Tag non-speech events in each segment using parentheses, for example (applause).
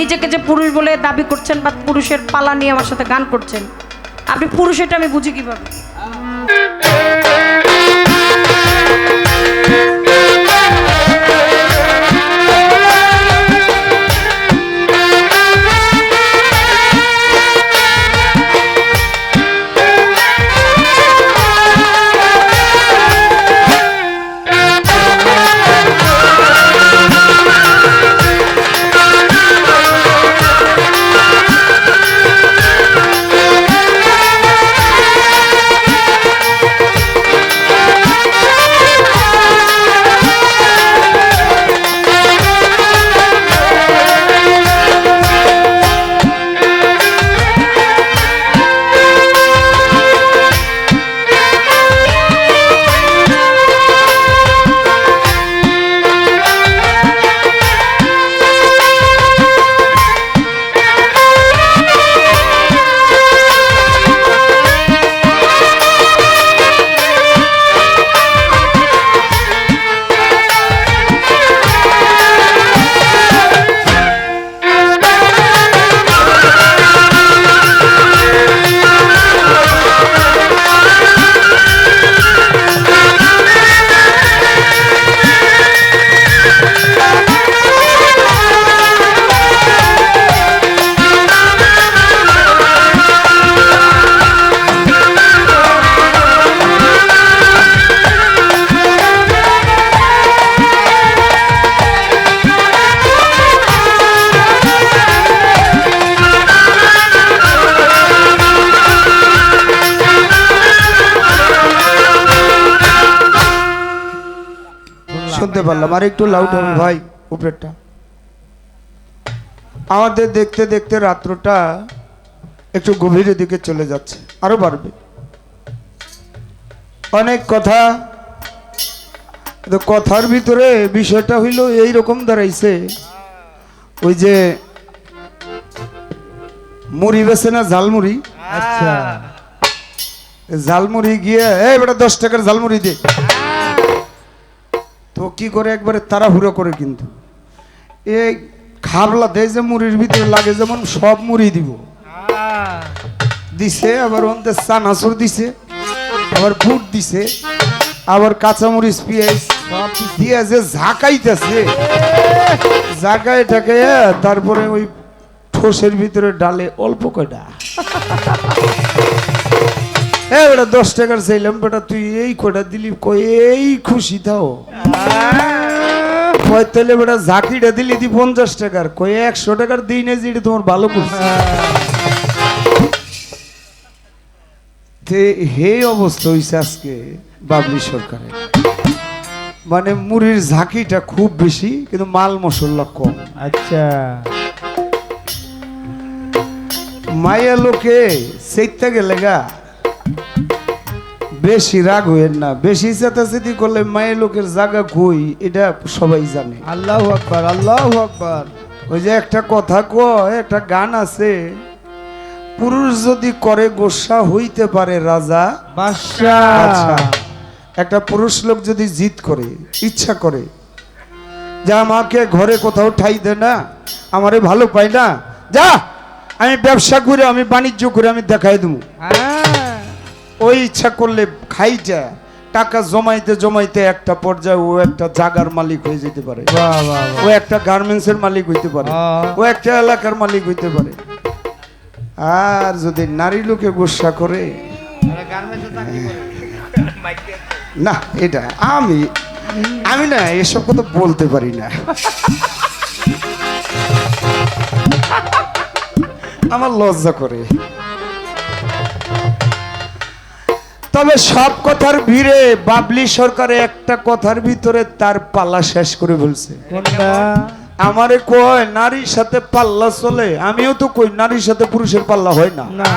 নিজেকে যে পুরুষ বলে দাবি করছেন বা পুরুষের পালা নিয়ে আমার সাথে গান করছেন, আপনি পুরুষ এটা আমি বুঝি কীভাবে? শুনতে পারলাম আর একটু লাউড হবে ভাই উপরেরটা। আমাদের দেখতে দেখতে রাত্রটা একটু গভীরের দিকে চলে যাচ্ছে আরও বাড়বে। অনেক কথা তো কথার ভিতরে বিষয়টা হইল এই রকম দাঁড়াইছে ওই যে মুড়ি বেছে না ঝালমুড়ি? আচ্ছা। ঝালমুড়ি গিয়ে এই বেটা দশ টাকার ঝালমুড়ি দে। তো কি করে একবারে তাড়াহুড়ো করে কিন্তু? এই খাবলা দেয় যে মুড়ির ভিতরে লাগে যেমন সব মুড়ি দিব। দিছে আবার অন্তে চানাচুর দিছে আবার ফুট দিছে আবার কাঁচামরিচ পেঁয়াজ দিয়ে যে ঝাঁকাইতেছে। ঝাঁকাই টাকাইয়া তারপরে ওই ঠোসের ভিতরে ডালে অল্প কয়টা। হ্যাঁ বেটা দশ টাকার চাইলাম বেটা তুই এই কটা দিলি কই এই খুশি থাও তাহলে বেটা ঝাঁকিটা দিলি দি পঞ্চাশ টাকার কই একশো টাকার দিই না যে এটা তোমার ভালো করছে। হে অবস্থা হইছে আজকে বাবলি সরকারের। মানে মুড়ির ঝাঁকিটা খুব বেশি কিন্তু মাল মশলা কম। আচ্ছা। মায়া লোকে সেইতে গেলে গা বেশি রাগ হইেন না বেশি চেতাচেতি করলে মায়ের লোকের জায়গা কই এটা সবাই জানে। আল্লাহ আকবার আল্লাহ আকবার। ওই যে একটা কথা কয় একটা গান আছে পুরুষ যদি করে গোসা হইতে পারে রাজা বাদশা। আচ্ছা একটা পুরুষ লোক যদি জিদ করে ইচ্ছা করে যা আমাকে ঘরে কোথাও ঠাই দে না আমারে ভালো পাই না যা আমি ব্যবসা করে আমি বাণিজ্য করে আমি দেখাই দেবো। হ্যাঁ। ওই ইচ্ছা করলে খাইটা টাকা জমাইতে জমাইতে একটা পর্যায়ে ও একটা জাগার মালিক হয়ে যেতে পারে। বাহ বাহ ও একটা গার্মেন্টসের মালিক হইতে পারে। ও একটা এলাকার মালিক হইতে পারে। আর যদি নারী লোকে গোসা করে। না এটা আমি আমি না এসব কথা বলতে পারি না। আমার লজ্জা করে। তবে সব কথার ভিড়ে বাবলি সরকারে একটা কথার ভিতরে তার পাল্লা শেষ করে বলছে আমারে কয় নারীর সাথে পাল্লা চলে। আমিও তো কই নারীর সাথে পুরুষের পাল্লা হয় না। না।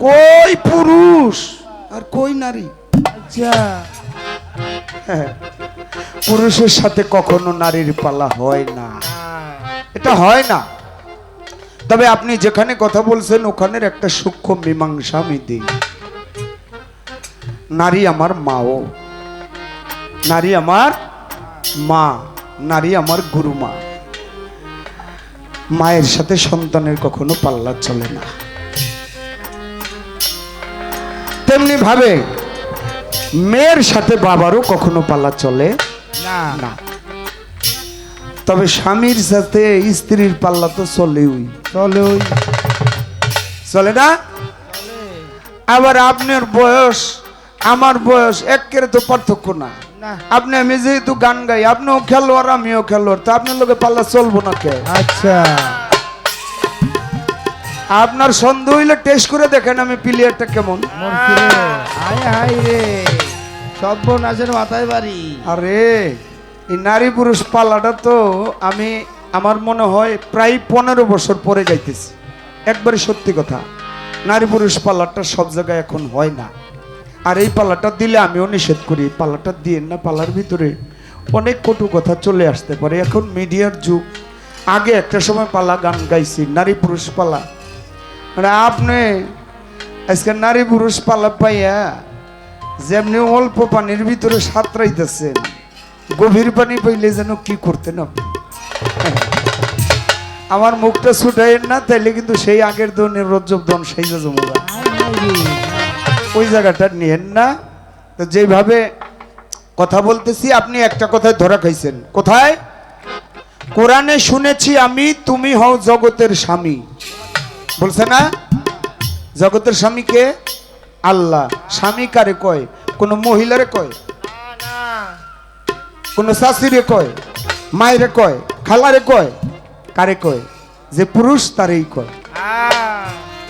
কই পুরুষ? আর কই নারী? আচ্ছা। হ্যাঁ, (laughs) পুরুষের সাথে কখনো নারীর পাল্লা হয় না। এটা হয় না। তবে আপনি যেখানে কথা বলছেন ওখানের একটা সূক্ষ্ম মীমাংসা আমি দিই। নারী আমার মাও। নারী আমার মা নারী আমার গুরুমা। মায়ের সাথে সন্তানের কখনো পাল্লা চলে না। তেমনি ভাবে মেয়ের সাথে বাবারও কখনো পাল্লা চলে না। তবে স্বামীর সাথে স্ত্রীর পাল্লা তো চলেই চলে ওই চলে। না আবার আপনার বয়স আমার বয়স একের তো পার্থক্য না। আপনি আমি যেহেতু গান গাই আপনিও খেলোয়াড় আমিও খেলোয়াড় তো আপনার লোকে পাল্লা চলবো না কে? আচ্ছা। আপনার সন্দেহ হইলে টেস্ট করে দেখেন আমি প্লেয়ারটা কেমন। মরছি রে। হাই হাই মাথায় বাড়ি। আরে এই নারী পুরুষ পাল্লাটা তো আমি আমার মনে হয় প্রায় পনেরো বছর পরে গাইতেছি। একবারে সত্যি কথা নারী পুরুষ পাল্লাটা সব জায়গায় এখন হয় না। আর এই পাল্লাটা দিলে আমিও নিষেধ করি। পাল্লাটা দিয়ে না, পাল্লার ভিতরে অনেক কটু কথা চলে আসতে পারে। এখন মিডিয়ার যুগ। আগে একটা সময় পাল্লা গান গাইছি, নারী পুরুষ পাল্লা। মানে আপনি আজকে নারী পুরুষ পাল্লা পাইয়া যেমনি অল্প পানির ভিতরে সাঁতরাইতেছেন, গভীর পানি পাইলে যেন কি করতেন আপনি? আমার মুখটা ছুটাইন না, তাইলে কিন্তু সেই আগের দনের রজ্জব দন সেই রে ওই জায়গাটা নিয়েন না। তো যেভাবে কথা বলতেছি, আপনি একটা কথায় ধরা খাইছেন। কোথায়? কোরআনে শুনেছি আমি, তুমি হও জগতের স্বামী। বলছে না? জগতের স্বামী কে? আল্লাহ। স্বামী কারে কয়? কোন মহিলারে কয়? কোন শাশুড়ে কয়? মায়েরে কয়? খালারে কয়? কারে কয়? যে পুরুষ তারেই কয়।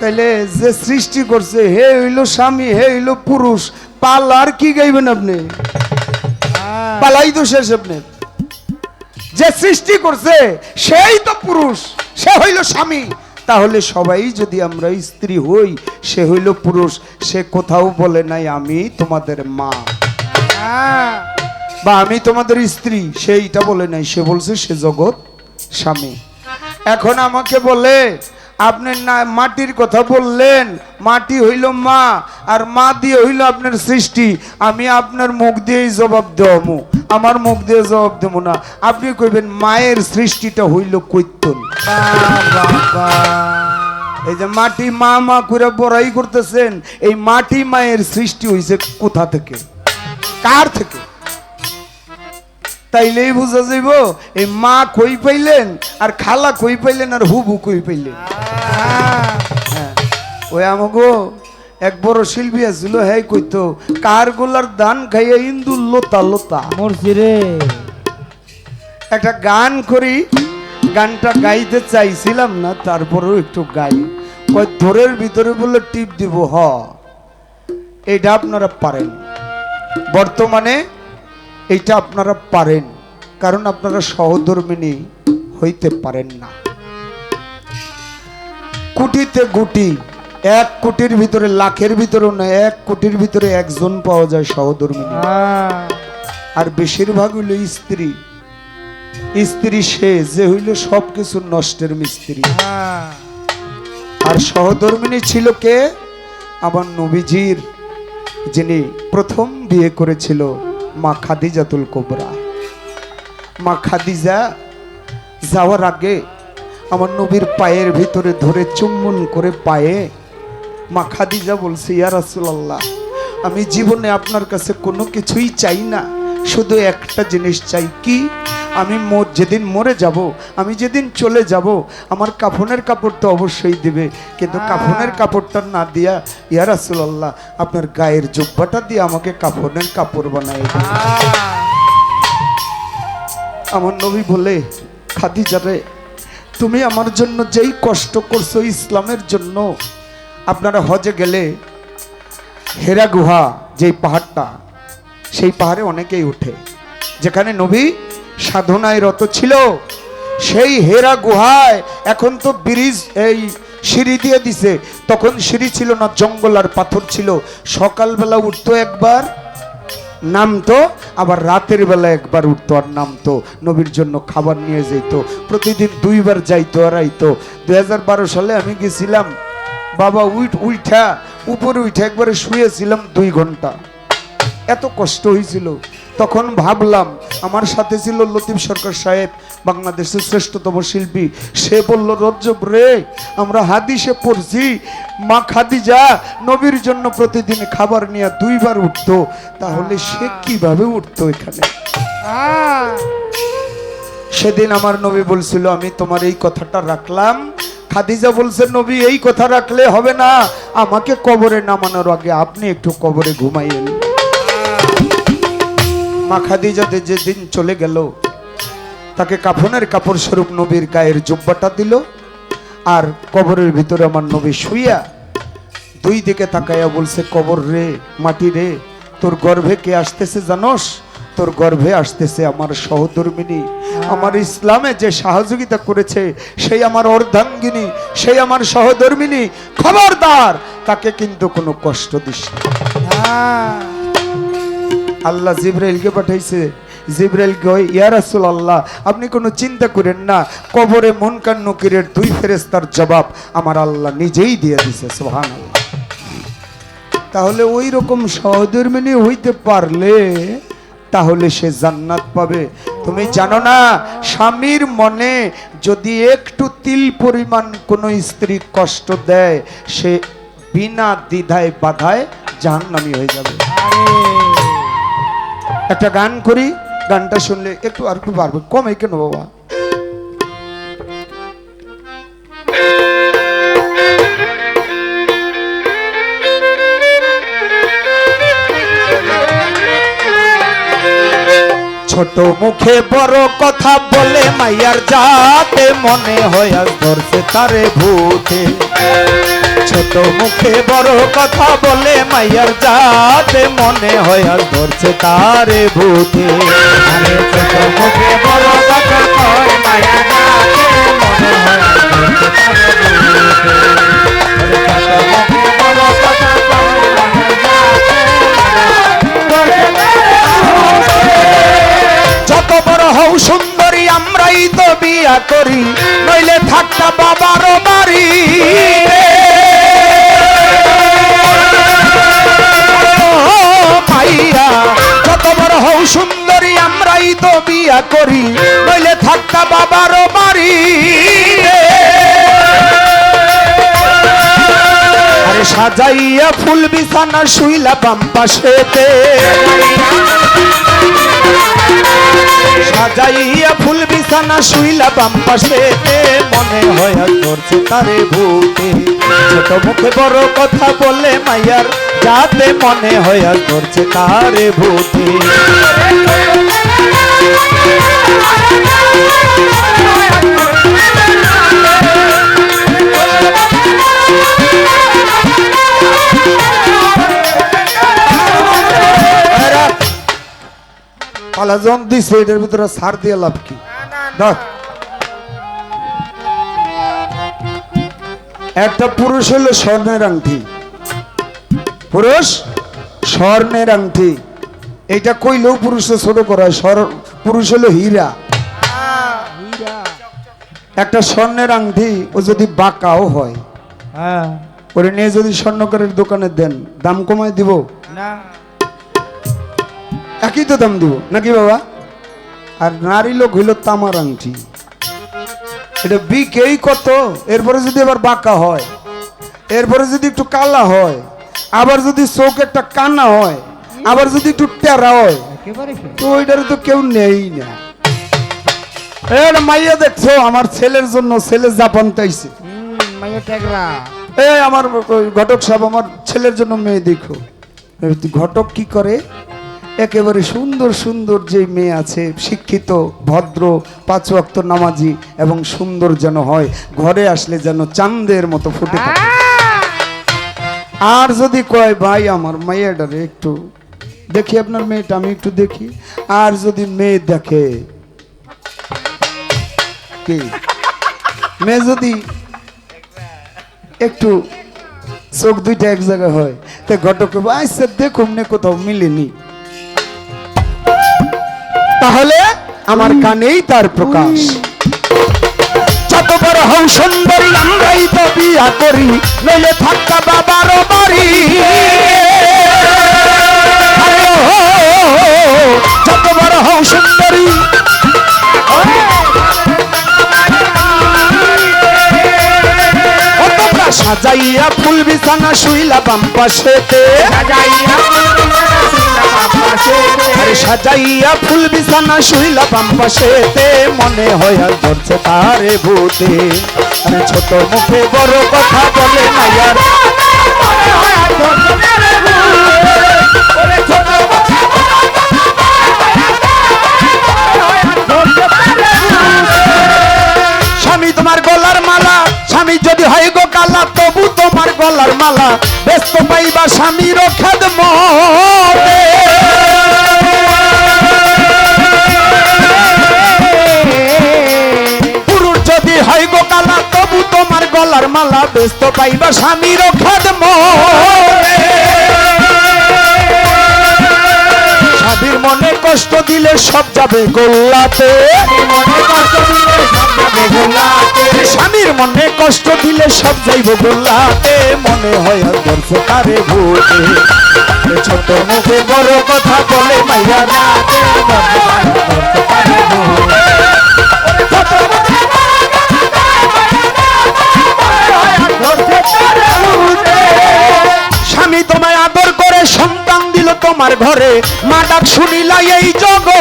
তাইলে যে সৃষ্টি করছে হে হইল স্বামী হে হইল পুরুষ পালার কি গাইবেন আপনি? হ্যাঁ। পালাই তো শেষ আপনি। যে সৃষ্টি করছে সেই তো পুরুষ সে হইল স্বামী। তাহলে সবাই যদি আমরা স্ত্রী হই সে হইল পুরুষ সে কোথাও বলে নাই আমি তোমাদের মা। হ্যাঁ। বা আমি তোমাদের স্ত্রী। সেইটা বলে নাই সে বলছে সে জগৎ স্বামী। এখন আমাকে বলে আপনি না মাটির কথা বললেন, মাটি হইল মা, আর মা দিয়ে হইল আপনার সৃষ্টি। আমি আপনার মুখ দিয়েই জবাব দেবো আমার মুখ দিয়ে জবাব দেবো না। আপনি কইবেন, মায়ের সৃষ্টিটা হইল কৈতন। এই যে মাটি মা মা করে বড়াই করতেছেন, এই মাটি মায়ের সৃষ্টি হইছে কোথা থেকে? কার থেকে? তাইলেই বুঝা যাইব এই মা কই পাইলেন আর খালা কই পাইলেন আর হুবু কই পাইলেন। হ্যাঁ ওই আমাগো এক বড় শিল্পী আছিল হ্যাঁ কইতো কার গোলার দান খাইয়া ইন্দু লোতা লোতা? মরছি রে। একটা গান করি গানটা গাইতে চাইছিলাম না তারপরেও একটু গাই। কয় ধরের ভিতরে বলে টিপ দিব হ। এটা আপনারা পারেন। বর্তমানে এইটা আপনারা পারেন কারণ আপনারা সহধর্মিনী হইতে পারেন না। কোটিতে গুটি এক কোটির ভিতরে লাখের ভিতরেও না এক কোটির ভিতরে একজন পাওয়া যায় সহধর্মিনী। আর বেশিরভাগ হইল স্ত্রী। স্ত্রী সে যে হইল সবকিছু নষ্টের মিস্ত্রি। আর সহধর্মিনী ছিল কে? আমার নবীজির যিনি প্রথম বিয়ে করেছিল মা খাদিজাতুল কোবরা। মা খাদিজা যাওয়ার আগে আমার নবীর পায়ের ভিতরে ধরে চুম্বন করে পায়ে মা খাদিজা বলছে, ইয়া রাসূলুল্লাহ, আমি জীবনে আপনার কাছে কোনো কিছুই চাই না, শুধু একটা জিনিস চাই। কি? আমি মোর যেদিন মরে যাব আমি যেদিন চলে যাব আমার কাফনের কাপড় তো অবশ্যই দিবে। কিন্তু কাফনের কাপড়টা না দিয়া ইয়া রাসূলুল্লাহ আপনার গায়ের জুব্বাটা দিয়ে আমাকে কাফনের কাপড় বানাই আমার নবী বলে খাদিজারে তুমি আমার জন্য যেই কষ্ট করছ ইসলামের জন্য আপনারা হজে গেলে হেরা গুহা যেই পাহাড়টা সেই পাহাড়ে অনেকেই ওঠে যেখানে নবী সাধনায় রত ছিল। সেই হেরা গুহায় এখন তো ব্রিজ এই সিঁড়ি দিয়ে দিছে। তখন সিঁড়ি ছিল না, জঙ্গল আর পাথর ছিল। সকালবেলা উঠতো একবার, নামতো। আবার রাতের বেলা একবার উঠতো আর নামতো। নবীর জন্য খাবার নিয়ে যেত প্রতিদিন দুইবার যাইতো আর আইতো। দুই হাজার বারো সালে আমি গেছিলাম। বাবা উইট উইঠা, উপরে উঠে একবারে শুয়েছিলাম দুই ঘণ্টা। এত কষ্ট হয়েছিল তখন ভাবলাম আমার সাথে ছিল লতিফ সরকার সাহেব বাংলাদেশের শ্রেষ্ঠতম শিল্পী। সে বলল রজ্জব রে আমরা হাদিসে পড়ছি মা খাদিজা নবীর জন্য প্রতিদিন খাবার নিয়ে দুইবার উঠতো। তাহলে সে কীভাবে উঠতো এখানে? সেদিন আমার নবী বলছিল আমি তোমার এই কথাটা রাখলাম। খাদিজা বলছে নবী এই কথা রাখলে হবে না। আমাকে কবরে নামানোর আগে আপনি একটু কবরে ঘুমাইয়েন। মা খাদিজাতে যেদিন চলে গেল, তাকে কাফনের কাপড় স্বরূপ নবীর গায়ের জুব্বাটা দিল, আর কবরের ভিতরে আমার নবী শুইয়া দুই দিকে তাকাইয়া বলছে, কবর রে, মাটি রে, তোর গর্ভে কে আসতেছে জানোস? তোর গর্ভে আসতেছে আমার সহধর্মিনী। আমার ইসলামে যে সহযোগিতা করেছে, সেই আমার অর্ধাঙ্গিনী, সেই আমার সহধর্মিনী। খবরদার, তাকে কিন্তু কোনো কষ্ট দিস না। আল্লাহ জিব্রাইলকে পাঠাইছে। জিব্রাইল কয়, ইয়া আল্লাহ আপনি কোনো চিন্তা করেন না। কবরে মুনকার নকিরের দুই ফেরেস্তার জবাব আমার আল্লাহ নিজেই দিয়ে দিছে, সুবহানাল্লাহ। তাহলে ওই রকম সহধর্মিনী হইতে পারলে তাহলে সে জান্নাত পাবে। তুমি জানো না, স্বামীর মনে যদি একটু তিল পরিমাণ কোনো স্ত্রী কষ্ট দেয়, সে বিনা দ্বিধায় বাধায় জাহান্নামী হয়ে যাবে। একটা গান করি, গানটা শুনলে একটু আর একটু পারবে কমে কেন বাবা? ছোট মুখে বড় কথা বলে মাইয়ার যাতে মনে হয় আর ধরছে তারে ভূতে। ছোট মুখে বড় কথা বলে মাইয়ার যাতে মনে হয় আর ধরছে তারে ভূতে আরে ছোট মুখে বড় কথা যাতে বড় হও সুন্দরী, আমরাই তো বিয়া করি, নইলে থাকতা বাবার বাড়ি। ও মাইয়া যত বড় হও সুন্দরী, আমরাই তো বিয়া করি। নইলে থাকতা বাবার বাড়ি সাজাইয়া ফুল বিছানা শুইলা বাম পাশেতে। সাজাইয়া ফুল বিছানা শুইলা বাম পাশে মনে হয় করছে তারে ভূতে ছোট মুখে বড় কথা বলে মাইয়ার যাতে মনে হয় আর করছে তারে ভূতে পালা জন দিছে এটার ভিতরে সার দিয়ে লাভ কি? দেখ একটা পুরুষ হলো স্বর্ণের আংটি। পুরুষ স্বর্ণের আংটি। এটা কইলেও পুরুষ ছোট করা হয়। পুরুষ হলো হীরা। হীরা। একটা স্বর্ণের আংটি ও যদি বাঁকাও হয় হ্যাঁ। ওরে নিয়ে যদি স্বর্ণকারের দোকানে দেন দাম কমায় দিব? একই তো দাম দিব নাকি বাবা? আর নারী লোক হইল তামার আংটি। এটা বিকেই কত? এরপরে যদি আবার বাঁকা হয় এরপরে যদি একটু কালা হয় আবার যদি চোখ একটা কানা হয় আবার যদি একটু টেরা হয় তো ওইটার তো কেউ নেই না। মাইয়া দেখছ আমার ছেলের জন্য ছেলে জাপান তাইছে এ আমার ঘটক সাহেব আমার ছেলের জন্য মেয়ে দেখো। ঘটক কি করে? একেবারে সুন্দর সুন্দর যে মেয়ে আছে, শিক্ষিত, ভদ্র, পাঁচ ওয়াক্ত নামাজি এবং সুন্দর যেন হয়, ঘরে আসলে যেন চাঁদের মতো ফুটে আর যদি কয়, ভাই, আমার মেয়েটারে একটু দেখি আপনার মেয়েটা, আমি একটু দেখি। আর যদি মেয়ে দেখে, কি? মেয়ে যদি একটু চোখ দুইটা এক জায়গায় হয়, তা ঘটক আচ্ছা দেখুন কোথাও, মিলেনি। তাহলে আমার কানেই তার প্রকাশ। যত বড় হও সুন্দরী আমরাই তো বিয়া করি নইলে থাকা বাবার বাড়ি। যত বড় হও সুন্দরী। সাজাইয়া ফুল বিছানা শুইলা বাম পাশেতে। আরে সাজাইয়া ফুল বিছানা শুইলা বাম পাশেতে মনে হয় আর ধরছে তারে ভূতে। আরে ছোট মুখে বড় কথা বলে মায়ার স্বামী তোমার গলার মালা, ব্যস্ত পাইবা স্বামীর খেদ গলার মালা, ব্যস্ত পাইবা স্বামীর স্বামীর মনে কষ্ট দিলে সব যাবে গোল্লাতে। স্বামীর মনে কষ্ট দিলে সব যাইব গোল্লাতে মনে হয় আর তারে ভূতে ছোট মুখে বড় কথা বলে মাইয়া রাতে স্বামী তোমায় আদর করে সন্তান দিল তোমার ঘরে। মা ডাক শুনিলা এই জগতে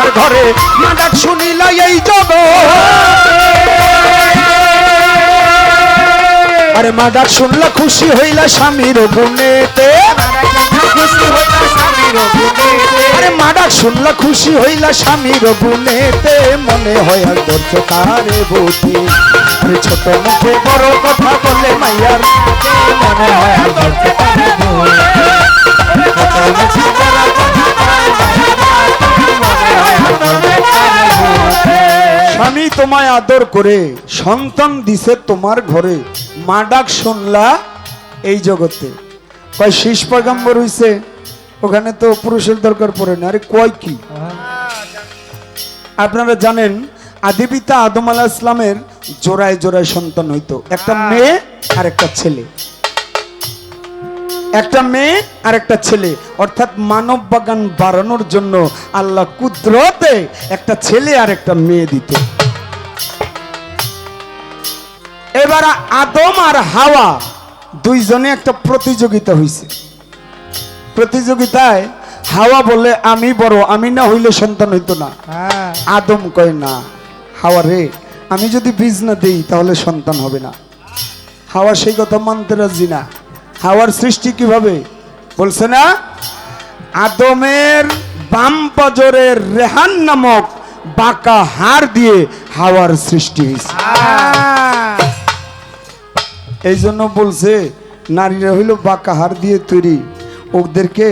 তোমার ঘরে মাদার শুনিল এই যাব আরে মাদার শুনল খুশি হইলা স্বামীর গুণেতে আরে মাদার শুনল খুশি হইলা স্বামীর গুণেতে মনে হয় আর ধরছ তারে বুঝি ছোট মুখে বড় কথা বলে মাইয়ার মনে হয় স্বামী তোমায় আদর করে সন্তান দিছে তোমার ঘরে। মা ডাক শুনলা এই জগতে। কয় শীষ পয়গাম্বর হইছে। ওখানে তো পুরুষের দরকার পড়ে না। আরে কয় কি? আপনারা জানেন আদিপিতা আদম আলাহ ইসলামের জোড়ায় জোড়ায় সন্তান হইতো। একটা মেয়ে আর একটা ছেলে। একটা মেয়ে আর একটা ছেলে। অর্থাৎ মানব বাগান বাড়ানোর জন্য আল্লাহ কুদরতে একটা ছেলে আর একটা মেয়ে দিত। এবার আদম আর হাওয়া দুইজনে একটা প্রতিযোগিতা হইছে। প্রতিযোগিতায় হাওয়া বলে আমি বড় আমি না হইলে সন্তান হইতো না। হ্যাঁ। আদম কয় না হাওয়া রে আমি যদি বীজ না দিই তাহলে সন্তান হবে না। হাওয়া সেই কথা মানতে রাজি না। হাওয়ার সৃষ্টি কীভাবে? বলছে না আদমের বাম পাজরের রেহান নামক বাঁকা হার দিয়ে হাওয়ার সৃষ্টি হয়েছে। এই জন্য বলছে নারীরা হইল বাঁকা হার দিয়ে তৈরি। ওদেরকে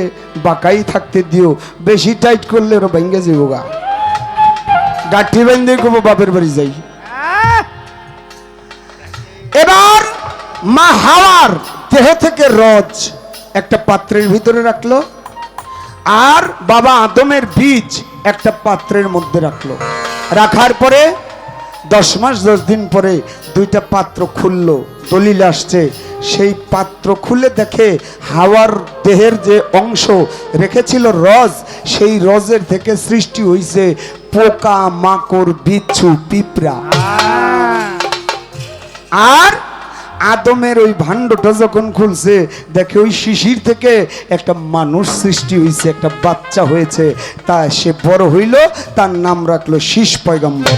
বাঁকাই থাকতে দিও। বেশি টাইট করলে ওরা ভেঙ্গে যাব গা গাঠি বেঁধে বাপের বাড়ি যাই। মা হাওয়ার দেহ থেকে রজ একটা পাত্রের ভিতরে রাখল আর বাবা আদমের বীজ একটা পাত্রের মধ্যে রাখল। রাখার পরে দশ মাস দশ দিন পরে দুইটা পাত্র খুললো দলিল আসছে। সেই পাত্র খুলে দেখে হাওয়ার দেহের যে অংশ রেখেছিল রজ সেই রজের থেকে সৃষ্টি হইছে পোকা মাকড় বিচ্ছু পিঁপড়া। আর আদমের ওই ভাণ্ডটা যখন খুলছে, দেখে ওই শিশির থেকে একটা মানুষ সৃষ্টি হয়েছে একটা বাচ্চা হয়েছে। তা সে বড় হইল, তার নাম রাখল শীষ পয়গম্বর।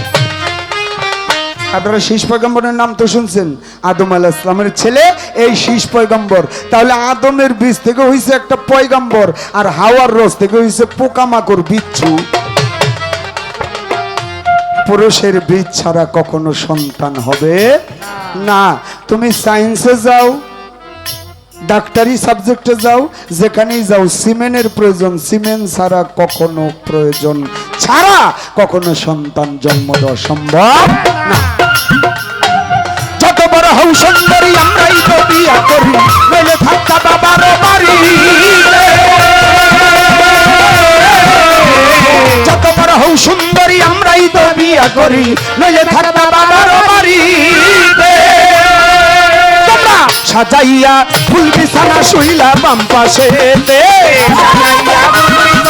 আপনারা শীষ পয়গম্বরের নাম তো শুনছেন? আদম আলাহ ইসলামের ছেলে, এই শীষ পয়গম্বর। তাহলে আদমের বীজ থেকে হয়েছে একটা পয়গম্বর, আর হাওয়ার রস থেকে হয়েছে পোকামাকড় বিচ্ছু। পুরুষের বীজ ছাড়া কখনো সন্তান হবে না। তুমি সায়েন্সে যাও, ডাক্তারি সাবজেক্টে যাও, যেখানেই যাও সিমেন্টের প্রয়োজন সিমেন্ট ছাড়া কখনো প্রয়োজন, ছাড়া কখনো সন্তান জন্ম দেওয়া সম্ভব না। যত বড় হও সুন্দরী, আমরাই তো বিয়া করি, মেলে থাকা বাবার বাড়ি। যত বড় হও সুন্দরী, আমরাই তো বিয়া করি নইলে থাকবা বাবার বাড়িতে সাজাইয়া ফুল বিছানা শুইলা বাম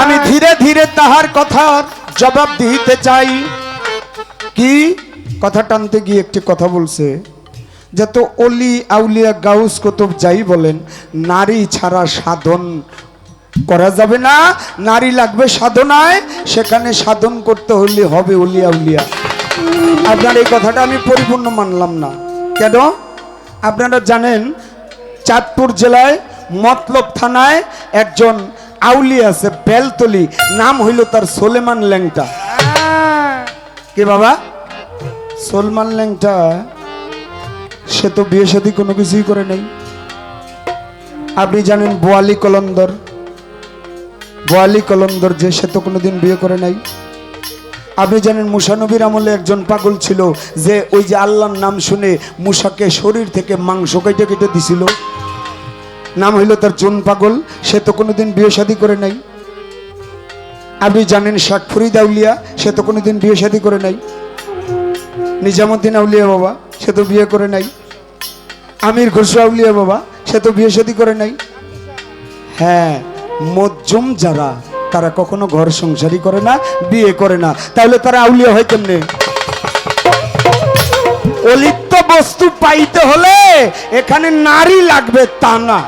আমি ধীরে ধীরে তাহার কথার জবাব দিতে চাই। কি? কথা টানতে গিয়ে একটি কথা বলছে, যত অলি আউলিয়া গাউস কতব যাই বলেন, নারী ছাড়া সাধন করা যাবে না, নারী লাগবে সাধনায়, সেখানে সাধন করতে হলে হবে অলি আউলিয়া। আপনার এই কথাটা আমি পরিপূর্ণ মানলাম না। কেন? আপনারা জানেন, চাঁদপুর জেলায় মতলব থানায় একজন আউলি আছে, বেলতলি। নাম হইল তার সোলেমান ল্যাংটা। কে বাবা? সলমান ল্যাংটা, সে তো বিয়ে শাদী কোনো কিছুই করে নাই। আপনি জানেন বোয়ালি কলন্দর? বোয়ালি কলন্দর যে সে তো কোনোদিন বিয়ে করে নাই। আপনি জানেন মুসানবীর আমলে একজন পাগল ছিল, যে ওই যে আল্লাহর নাম শুনে মুসাকে শরীর থেকে মাংস কেটে কেটে দিছিল। নাম হইল তার জুন পাগল। সে তো কোনোদিন বিয়ে শাদী করে নাই। আপনি জানেন শেখ ফরিদ আউলিয়া সে তো কোনোদিন বিয়ে শাদী করে নাই। নিজামুদ্দিন আউলিয়া বাবা, সে তো বিয়ে করে নাই। আমির খসরু আউলিয়া বাবা, সে তো বিয়ে শাদী করে নাই। হ্যাঁ মজ্জুম যারা, তারা কখনো ঘর সংসারই করে না, বিয়ে করে না। তাহলে তারা আউলিয়া হয় কেমনে? অলিপ্ত বস্তু পাইতে হলে এখানে নারী লাগবে তা না।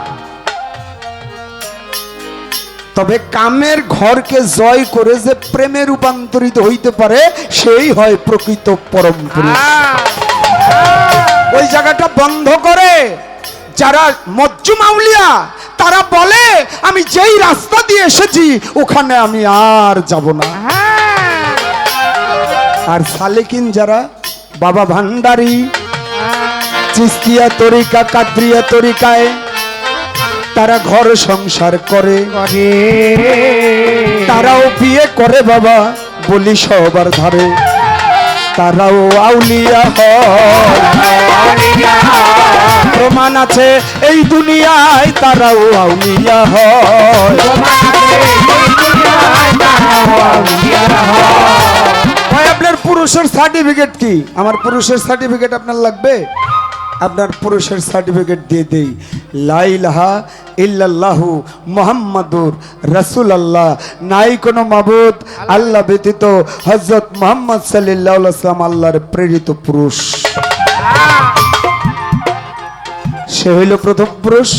তবে কামের ঘরকে জয় করে যে প্রেমে রূপান্তরিত হইতে পারে সেই হয় প্রকৃত পরম ওই জায়গাটা বন্ধ করে। যারা মজ্জুম আউলিয়া তারা বলে আমি যেই রাস্তা দিয়ে এসেছি ওখানে আমি আর যাব না। আর সালেকিন যারা বাবা ভান্ডারি চিস্তিয়া তরিকা কাদ্রিয়া তরিকায় তারা ঘর সংসার করে। তারাও বিয়ে করে বাবা বলি সবার ধারে তারাও আউলিয়া প্রমাণ আছে এই দুনিয়ায় তারাও আউলিয়া হয়। আপনার পুরুষের সার্টিফিকেট কি? আমার পুরুষের সার্টিফিকেট আপনার লাগবে? আপনার পুরুষের সার্টিফিকেট দিয়ে দেই। লাইলাহা ইল্লাল্লাহু মোহাম্মদুর রসুল আল্লাহ নাই কোনো মাবুদ, আল্লাহ ব্যতীত হজরত মোহাম্মদ সাল্লাহ সাল্লাম আল্লাহর প্রেরিত পুরুষ। সে হইল প্রথম পুরুষ,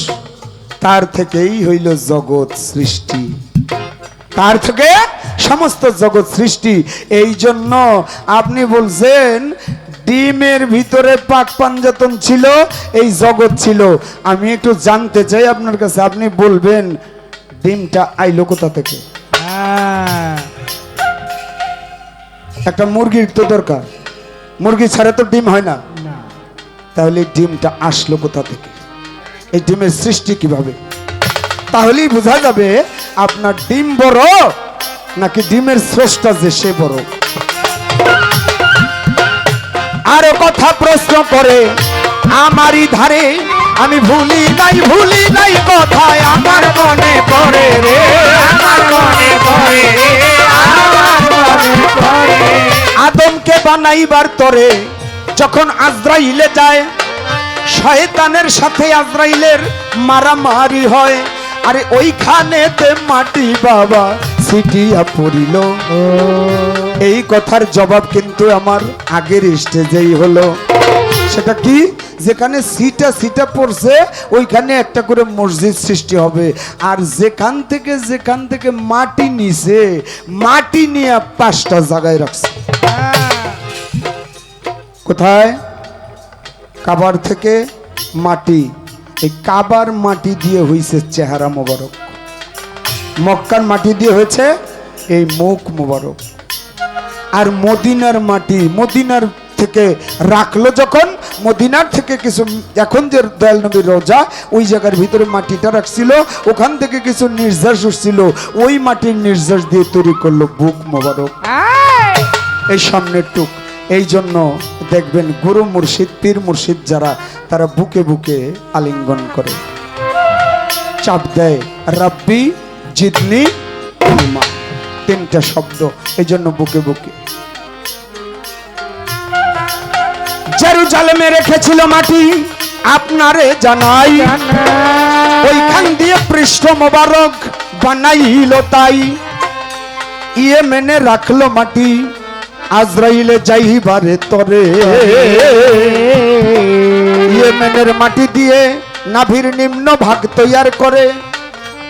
তার থেকেই হইল জগৎ সৃষ্টি। তার থেকে সমস্ত জগৎ সৃষ্টি। এই জন্য আপনি বলছেন ডিমের ভিতরে পাক পাঞ্জাতন ছিল এই জগৎ ছিল। আমি একটু জানতে চাই আপনার কাছে আপনি বলবেন ডিমটা আইলো কোথা থেকে? একটা মুরগির তো দরকার। মুরগি ছাড়া তো ডিম হয় না। তাহলে ডিমটা আসলো কোথা থেকে? এই ডিমের সৃষ্টি কীভাবে? তাহলেই বোঝা যাবে আপনার ডিম বড় নাকি ডিমের স্রষ্টা যে সে বড়। আরও কথা প্রশ্ন করে। আমারই ধারে, আমি ভুলি নাই ভুলি নাই কথায় আমার মনে পড়ে রে। আমার মনে পড়ে রে, আমার মনে পড়ে আদমকে বানাইবার তরে যখন আজরাইলে যায়, শয়তানের সাথে আজরাইলের মারামারি হয়। আরে ওইখানেতে মাটি বাবা সিটিয়া পড়িল। এই কথার জবাব কিন্তু আমার আগের স্টেজেই হলো। সেটা কি? যেখানে সিটা সিটা পড়ছে, ওইখানে একটা করে মসজিদ সৃষ্টি হবে। আর যেখান থেকে যেখান থেকে মাটি নিছে, মাটি নিয়ে পাঁচটা জায়গায় রাখছে। কোথায়? কাবার থেকে মাটি। এই কাবার মাটি দিয়ে হয়েছে চেহারা মোবারক। মক্কার মাটি দিয়ে হয়েছে এই মুখ মোবারক। আর মদিনার মাটি মদিনার থেকে রাখল যখন মদিনার থেকে কিছু এখন যে দয়াল নবীর রোজা ওই জায়গার ভিতরে মাটিটা রাখছিল ওখান থেকে কিছু নির্যাস উঠছিল ওই মাটির নির্যাস দিয়ে তৈরি করল বুক মোবারক। এই, সামনের টুক এই জন্য দেখবেন গুরু মুর্শিদ পীর মুর্শিদ যারা তারা বুকে বুকে আলিঙ্গন করে। চাপ দেয় রাব্বি জিদনি ইলমা তিনটা শব্দ এই জন্য বুকে বুকে। জেরুজালেমে রেখেছিল মাটি আপনারে জানাই। ওইখান দিয়ে পৃষ্ঠ মোবারক বানাইল তাই। ইয়ে মেনে রাখল মাটি আজরাইলে যাইবারে তরে। ইয়েমেনের মাটি দিয়ে নাভির নিম্ন ভাগ তৈয়ার করে।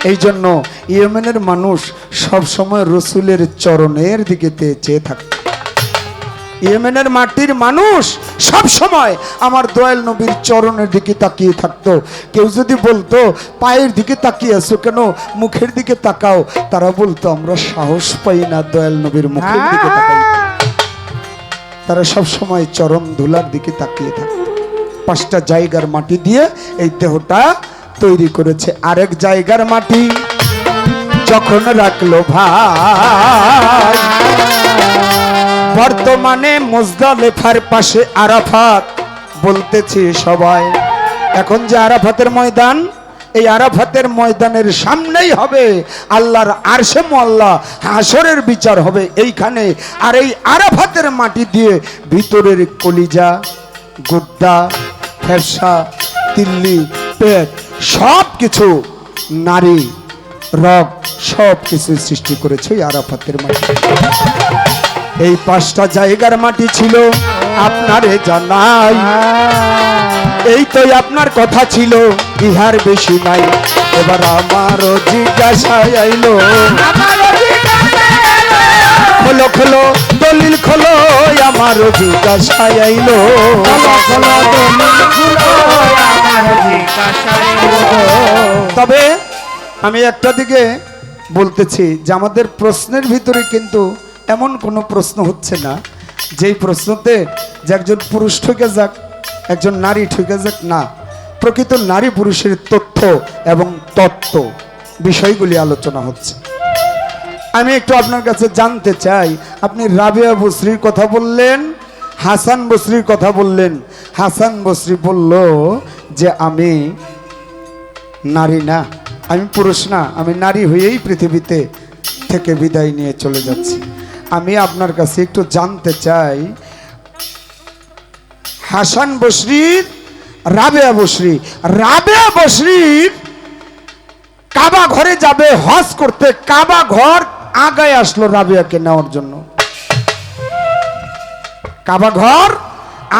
এই জন্য ইয়েমেনের মানুষ সব সময় রসুলের চরণের দিকে চেয়ে থাকে। ইয়েমেনের মাটির মানুষ সব সময় আমার দয়াল নবীর চরণের দিকে তাকিয়ে থাকতো। কেউ যদি বলতো পায়ের দিকে তাকিয়ে আছো কেন? মুখের দিকে তাকাও। তারা বলতো আমরা সাহস পাই না দয়াল নবীর মুখের দিকে তাকাই তারা সব সময় চরণ ধুলার দিকে তাকিয়ে থাকতো পাঁচটা জায়গার মাটি দিয়ে এই দেহটা তৈরি করেছে আরেক জায়গার মাটি। যখন রাখল ভাই, বর্তমানে মুজদালেফার পাশে আরাফাত বলতেছি সবাই, এখন যে আরাফাতের ময়দান, এই আরাফাতের ময়দানের সামনেই হবে আল্লাহর আরশে মোল্লা হাসরের বিচার হবে এইখানে। আর এই আরাফাতের মাটি দিয়ে ভিতরের কলিজা গুদ্দা ফেরসা তিল্লি, পেট সব কিছু নারী রগ সব কিছু সৃষ্টি করেছে আরাফাতের মাটি। এই পাঁচটা জায়গার মাটি ছিল আপনারে জানাই। এই তো আপনার কথা ছিল ইহার বেশি নাই। এবার আমারও জিজ্ঞাসায় আইলো। খোলো খোলো দলিল খোলো আমারও জিজ্ঞাসায় আইলো। তবে আমি একটা দিকে বলতেছি যে আমাদের প্রশ্নের ভিতরে কিন্তু এমন কোনো প্রশ্ন হচ্ছে না। যেই প্রশ্নতে যে একজন পুরুষ ঠকে যাক, একজন নারী ঠকে যাক না। প্রকৃত নারী পুরুষের তথ্য এবং তত্ত্ব বিষয়গুলি আলোচনা হচ্ছে। আমি একটু আপনার কাছে জানতে চাই, আপনি রাবিয়া বসরির কথা বললেন, হাসান বসরির কথা বললেন। হাসান বসরি বলল যে আমি নারী না, আমি পুরুষ না, আমি নারী হয়েই পৃথিবীতে থেকে বিদায় নিয়ে চলে যাচ্ছি। আমি আপনার কাছে একটু জানতে চাই, হাসান বসরির, রাবেয়া বসরি, রাবেয়া বসরির কাবা ঘরে যাবে, হজ করতে, কাবা ঘর আগায় আসলো রাবেয়াকে নেওয়ার জন্য। কাবা ঘর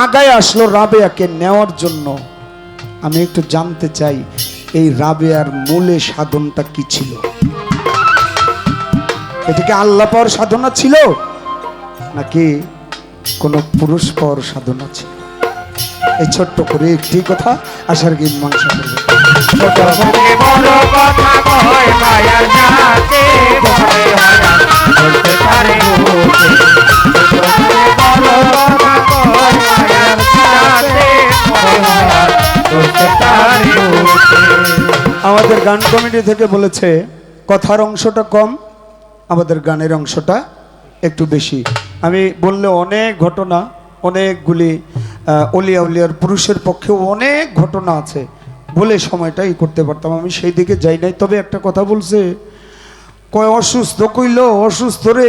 আগায় আসলো রাবেয়াকে নেওয়ার জন্য। আমি একটু জানতে চাই, এই রাবেয়ার মূলে সাধনটা কি ছিল? এটাকে আল্লাহ পাওয়ার সাধনা ছিল, নাকি কোনো পুরুষ পাওয়ার সাধনা ছিল? এই ছোট্ট করে একটি কথা আশার গিন মাংস করবে। আমাদের গান কমিটি থেকে বলেছে, কথার অংশটা কম, আমাদের গানের অংশটা একটু বেশি। আমি বললে অনেক ঘটনা, অনেকগুলি অলিয়া উলিয়ার পুরুষের পক্ষেও অনেক ঘটনা আছে। বলে সময়টাই করতে পারতাম, আমি সেই দিকে যাই নাই। তবে একটা কথা বলছে, কয় অসুস্থ, কইল অসুস্থ রে